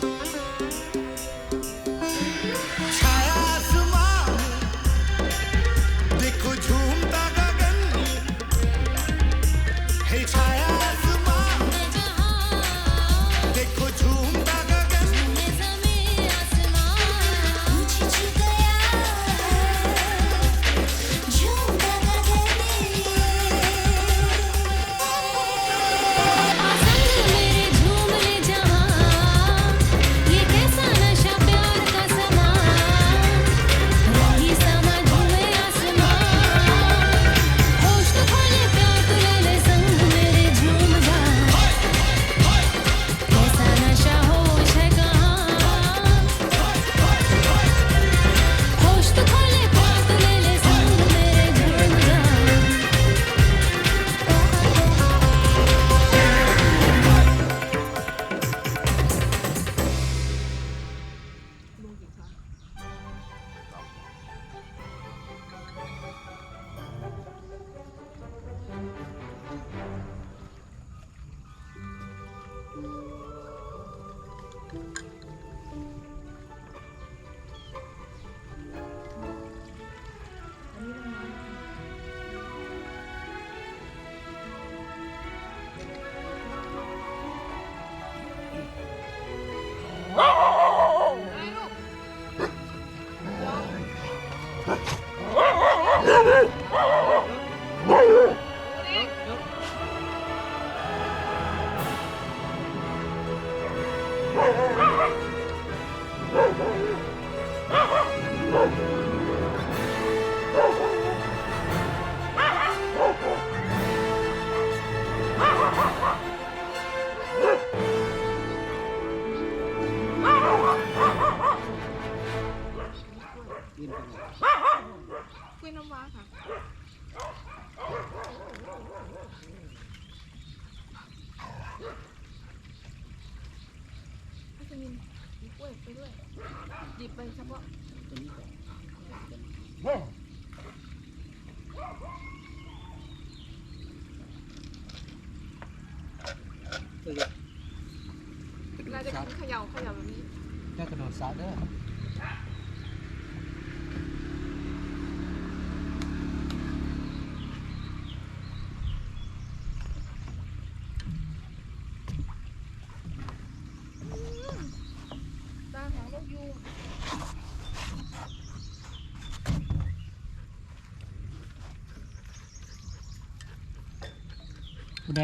Thank you. กล้วยน้ำว้าค่ะให้จะมีมีกล้วยไปด้วยหยิบไปเฉพาะเราจะเขย่าเขย่าแบบนี้ จะกระโดดสระเด้อ ตาหางนกยูง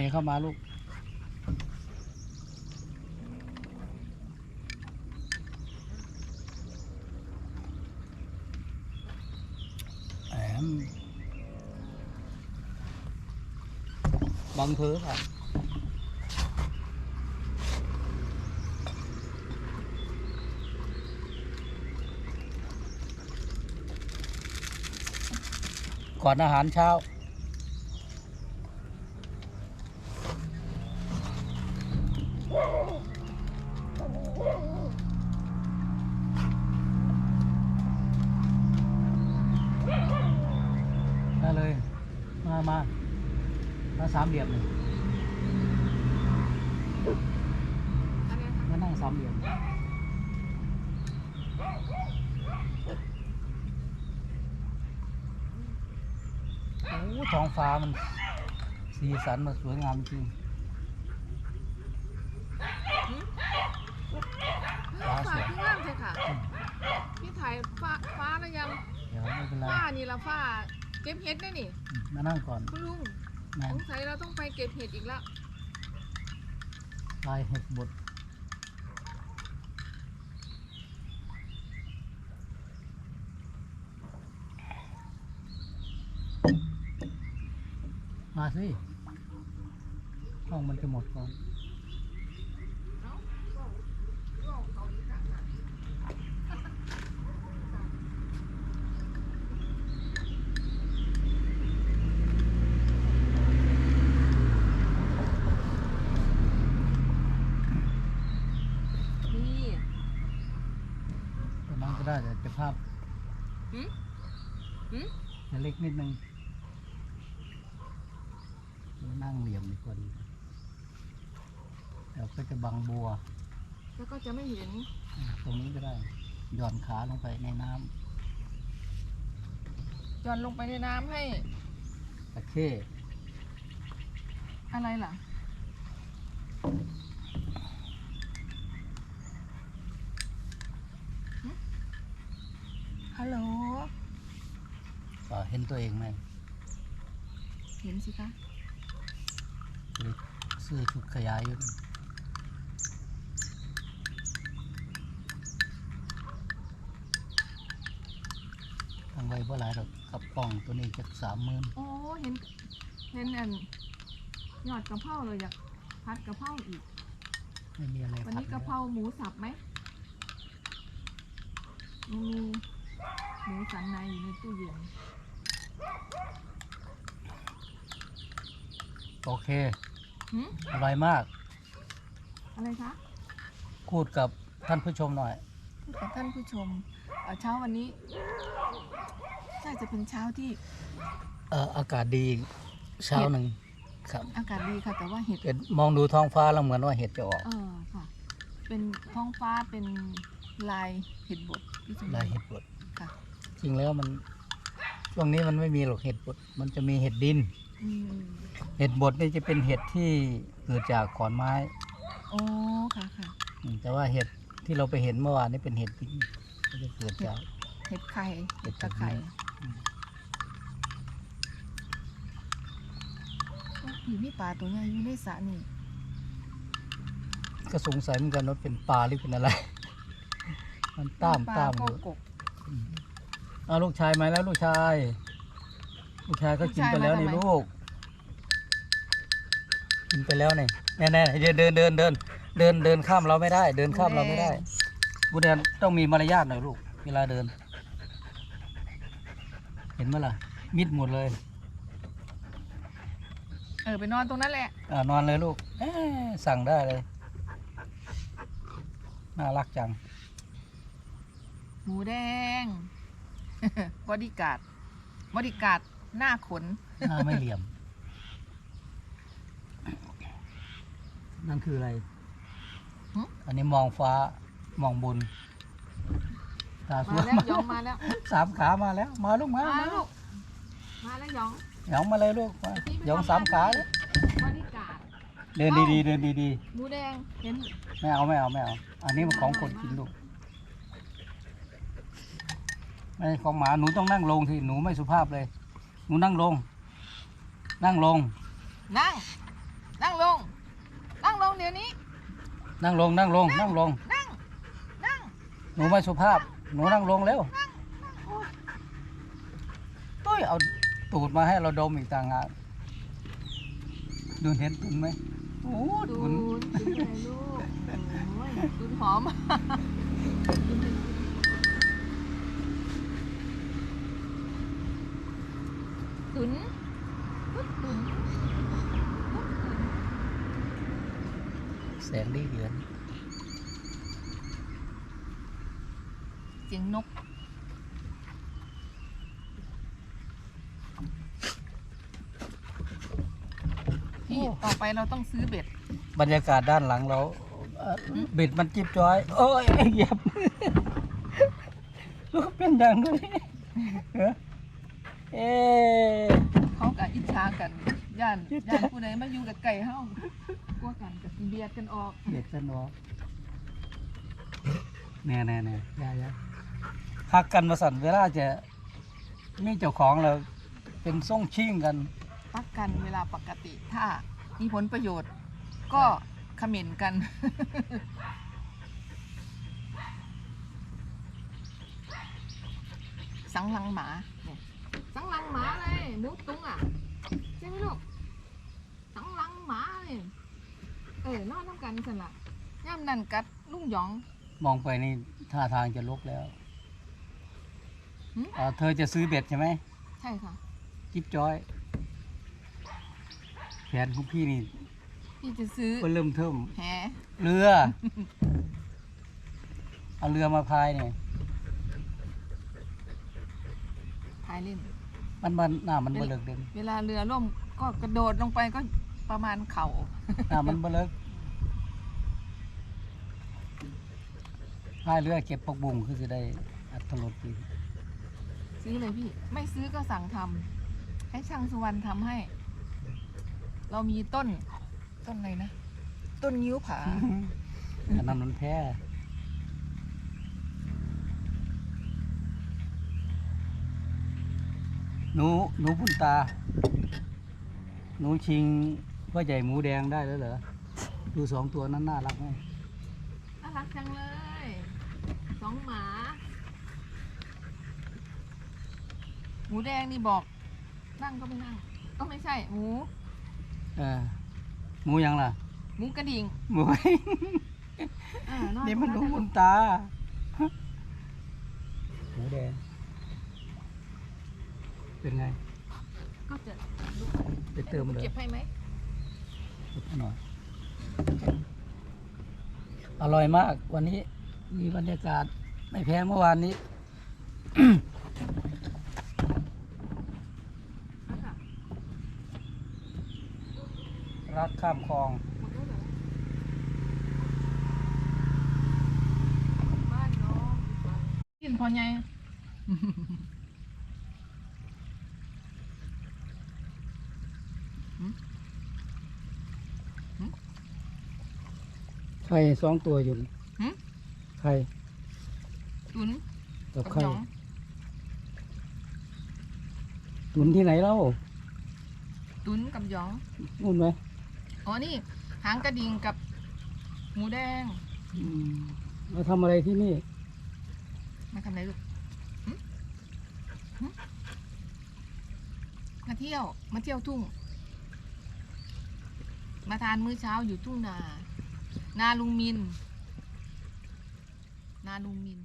ให้เข้ามาลูกแอมบังเพอค่ะก่อนอาหารเช้า ได้เลย มา มามาสามเหลี่ยมเลย อะไรคะ มานั่งสามเหลี่ยมโอ้ ท้องฟ้ามัน สีสันมันสวยงามจริงฟ้าสฝ่าวยพี่งามใช่ค่ะ พี่ถ่ายฟ้าฟ้าแล้วยังเดี๋ยวไม่เป็นไรฟ้านี่ละฟ้าเก็บเห็ดได้นี่อืมมานั่งก่อนคุณลุงแมสนงสัยเราต้องไปเก็บเห็ดอีกแล้วลายเห็ดบด มาสิห้องมันจะหมดก่อนนี่ประมาณก็ได้แต่จะภาพหืมหืม จะเล็กนิดนึง นั่งเหลี่ยมดีกว่าดีเดี๋ยวก็จะบังบัว แล้วก็จะไม่เห็น ตรงนี้ก็ได้หย่อนขาลงไปในน้หย่อนลงไปในน้ำให้ำตะเข้อะไรล่ะ ฮัลโหลก็เห็นตัวเองไหม เห็นสิคะคือ เสื้อชุดขยายอยู่นี่ตั้งไว้เ่หลายดอกกับกล่องตัวนี้จากสามหมื่นโอ้เห็นเห็นอันยอดกะเพราเลยอยากพัดกะเพราอีก ไม่มีอะไรวันพัดนี้กะเพราหมูสับไหมยังมีหมูสันในอยู่ในตู้เย็น โอเค หืมอร่อยมาก อะไรคะพูดกับท่านผู้ชมหน่อย พูดกับท่านผู้ชมเอ่อเช้าวันนี้น่าจะเป็นเช้าที่เอ่ออากาศดีเช้าหนึ่งครับอากาศดีค่ะ แต่ว่าเห็ด เห็นมองดูท้องฟ้าแล้วเหมือนว่าเห็ดจะออกเออค่ะ เป็นท้องฟ้าเป็นลายเห็ดบดพี่จุ๋มลายเห็ดบดค่ะ จริงแล้วมันช่วงนี้มันไม่มีหรอกเห็ดบดมันจะมีเห็ดดินอืม เห็ดบดนี่จะเป็นเห็ดที่เกิดจากขอนไม้โอ้ค่ะค่ะอืมแต่ว่าเห็ดที่เราไปเห็นเมื่อวานนี่เป็นเห็ดดินก็จะเกิดจาก เห็ดไข่เห็ดตะไคร่อืมโอ้ผีมีปลาตัวใหญ่อยู่ในสระนี่ก็สงสัยเหมือนกันว่าเป็นปลาหรือเป็นอะไร มันตามปลาตามก็อยู่กบเอาลูกชายมาแล้วลูกชาย ลูกชายก็กินไปแล้วนี่ลูก กินไปแล้วนี่แน่แน่ๆเดินเดินเดินเดินเดินเดินข้ามเราไม่ได้ เดินข้ามเราไม่ได้บุเดนต้องมีมารยาทหน่อยลูก เวลาเดิน เห็นไหมล่ะ มิดหมดเลย เออไปนอนตรงนั้นแหละอ่านอนเลยลูกเอ๊ะสั่งได้เลย น่ารักจัง หมูแดงบอดี้การ์ดบอดี้การ์ด หน้าขน หน้าไม่เหลี่ยม นั่นคืออะไร หึ อันนี้มองฟ้ามองบน ตาสมาวยแล้วมากยองมาแล้วสามขามาแล้ว มาลูกมามามาลูกมาแล้วยองหยองมาเลยลูกมาหยองสามขาเลยบอดี้การ์ดเดินดีๆเดินดีหมูแดงเห็นๆไม่เอาไม่เอาไม่เอา อันนี้มันของคนกินลูกไม่ใช่ของหมาหนูต้องนั่งลงทีหนูไม่สุภาพเลยห นูนั่งลง นั่งลง นั่ง นั่งลง นั่งลงเดี๋ยวนี้ นั่งลง นั่งลง นั่งลง นั่ง นั่ง หนูไม่สุภาพ หนูนั่งลงเร็วตุ้ยเอาตูดมาให้เราดมอีกต่างหากดูเห็นตุนไหมโอ้ดูตุนนดูอะไรลูกโอ้ยดูนหอม ตุนตุ๊ดตุนตุ๊ดตุน แสงดีเดือนเสียงนก พี่ ต่อไปเราต้องซื้อเบ็ด บรรยากาศด้านหลังเราเอ่อบิดมันจิบจอย โอ้ยเหยียบ ลูกเป็นอย่างนี้เอ้อเอ๊ะ เขากับอิจฉากัน ย่าน ย่านผู้ใดมาอยู่กับไก่เฮา กลัวกันกับเบียดกันออกเบียดกันวะแน่แน่แน่ยายาหักกันมาสั่นเวลาจะมีเจ้าของเราเป็นส่งชิ่งกันปักกันเวลาปกติ ถ้ามีผลประโยชน์ ก็เขม่นกันสังลังหมาเนี่ยสังลังหมาเลยหมูตุ้งอะใช่ไหมลูกเออนอนน้ำกันสละย่ำนั่นกัดลุงหยอง มองไปนี่ท่าทางจะลกแล้วหืมอ่าเธอจะซื้อเบ็ดใช่ไหม ใช่ค่ะ จิ๊บจอยแผนของพี่นี่พี่จะซื้อก็เริ่มเทิมแหเรือ เอาเรือมาพายเนี่ยทายเล่น มันมันหน้ามันเบลิกเด่นเวลาเรือล่มก็กระโดดลงไปก็ ประมาณเข่าหน้ามันเบลิกพายเรือเก็บปกบุงคือจะได้อัตลดดีซื้อเลยพี่ ไม่ซื้อก็สั่งทำให้ช่างสุวรรณทำให้ เรามีต้น ต้นอะไรนะ ต้นยิ้วผา อันนั้นมันแพ้หนูหนูพุ่นตา หนูชิง พ่อใหญ่หมูแดงได้แล้วเหรอ ดูสองตัวนั้นน่ารักไหมน่ารักจังเลย สองหมา หมูแดงนี่บอก นั่งก็ไม่นั่ง ก็ไม่ใช่ หมู เออหมูยังล่ะ หมูกระดิ่ง หมู อ่านอนนี่มันหนูตรงพุ่นตา หมูแดง เป็นไง ก็จะไปเติมเลย เก็บให้ไหม หน่อยอร่อยมาก วันนี้มีบรรยากาศไม่แพ้เมื่อวานนี้ รักข้ามคลองบ้านน้องกินพอไงไข่สองตัวอยู่หึ ไข่ตุนกับกับไข่หยองตุนที่ไหนเล่าตุนกับหยองนู่นไหมอ๋อนี่หางกระดิ่งกับหมูแดงอืมมาทำอะไรที่นี่ มาทำอะไรลูกหึหึมาเที่ยวมาเที่ยวทุ่ง มาทานมื้อเช้าอยู่ทุ่งนา นาลุงมิน นาลุงมิน